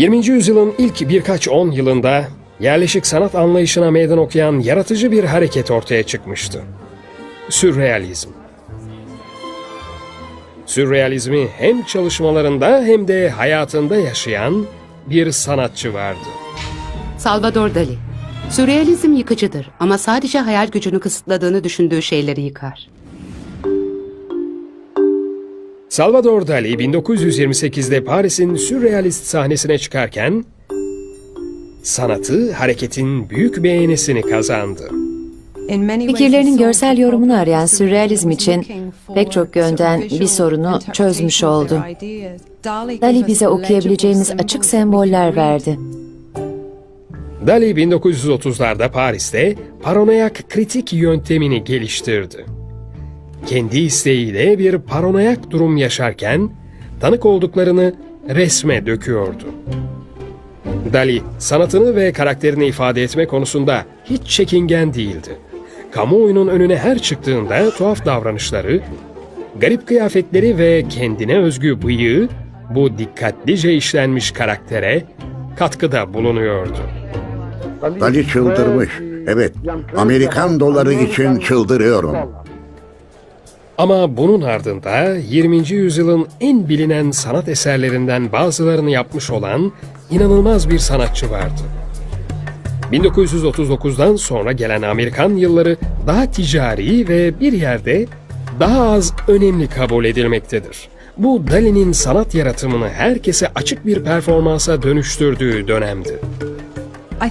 20. yüzyılın ilk birkaç on yılında yerleşik sanat anlayışına meydan okuyan yaratıcı bir hareket ortaya çıkmıştı. Sürrealizm. Sürrealizmi hem çalışmalarında hem de hayatında yaşayan bir sanatçı vardı. Salvador Dali. Sürrealizm yıkıcıdır ama sadece hayal gücünü kısıtladığını düşündüğü şeyleri yıkar. Salvador Dali 1928'de Paris'in sürrealist sahnesine çıkarken sanatı hareketin büyük beğenisini kazandı. Fikirlerinin görsel yorumunu arayan sürrealizm için pek çok yönden bir sorunu çözmüş oldu. Dali bize okuyabileceğimiz açık semboller verdi. Dali 1930'larda Paris'te paranoyak kritik yöntemini geliştirdi. Kendi isteğiyle bir paranoyak durum yaşarken tanık olduklarını resme döküyordu. Dali sanatını ve karakterini ifade etme konusunda hiç çekingen değildi. Kamuoyunun önüne her çıktığında tuhaf davranışları, garip kıyafetleri ve kendine özgü bıyığı bu dikkatlice işlenmiş karaktere katkıda bulunuyordu. Dali çıldırmış. Evet, Amerikan doları için çıldırıyorum. Ama bunun ardında 20. yüzyılın en bilinen sanat eserlerinden bazılarını yapmış olan inanılmaz bir sanatçı vardı. 1939'dan sonra gelen Amerikan yılları daha ticari ve bir yerde daha az önemli kabul edilmektedir. Bu Dali'nin sanat yaratımını herkese açık bir performansa dönüştürdüğü dönemdi.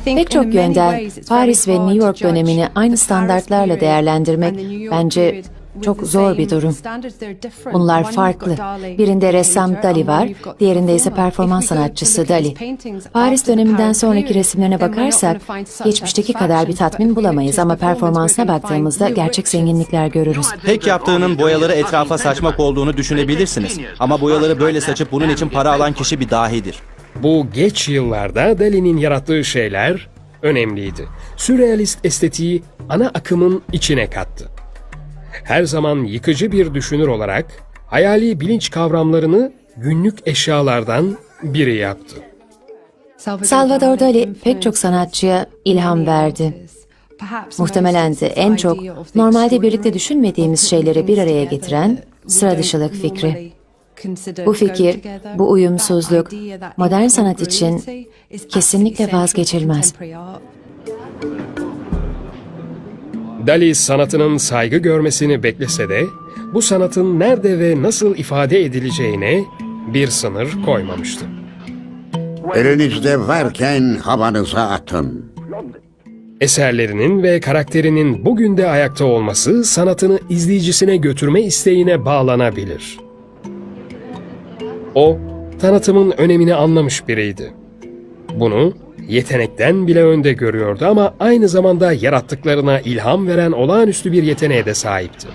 Pek çok yönden Paris ve New York dönemini aynı standartlarla değerlendirmek bence çok zor bir durum. Bunlar farklı. Birinde ressam Dali var, diğerinde ise performans sanatçısı Dali. Paris döneminden sonraki resimlerine bakarsak geçmişteki kadar bir tatmin bulamayız ama performansına baktığımızda gerçek zenginlikler görürüz. Tek yaptığının boyaları etrafa saçmak olduğunu düşünebilirsiniz. Ama boyaları böyle saçıp bunun için para alan kişi bir dahidir. Bu geç yıllarda Dali'nin yarattığı şeyler önemliydi. Sürrealist estetiği ana akımın içine kattı. Her zaman yıkıcı bir düşünür olarak hayali bilinç kavramlarını günlük eşyalardan biri yaptı. Salvador Dali pek çok sanatçıya ilham verdi. Muhtemelen de en çok normalde birlikte düşünmediğimiz şeyleri bir araya getiren sıra dışılık fikri. Bu fikir, bu uyumsuzluk modern sanat için kesinlikle vazgeçilmez. Dali sanatının saygı görmesini beklese de bu sanatın nerede ve nasıl ifade edileceğine bir sınır koymamıştı. Elinizde varken havanıza atın. Eserlerinin ve karakterinin bugün de ayakta olması sanatını izleyicisine götürme isteğine bağlanabilir. O, tanıtımın önemini anlamış biriydi. Bunu yetenekten bile önde görüyordu ama aynı zamanda yarattıklarına ilham veren olağanüstü bir yeteneğe de sahipti.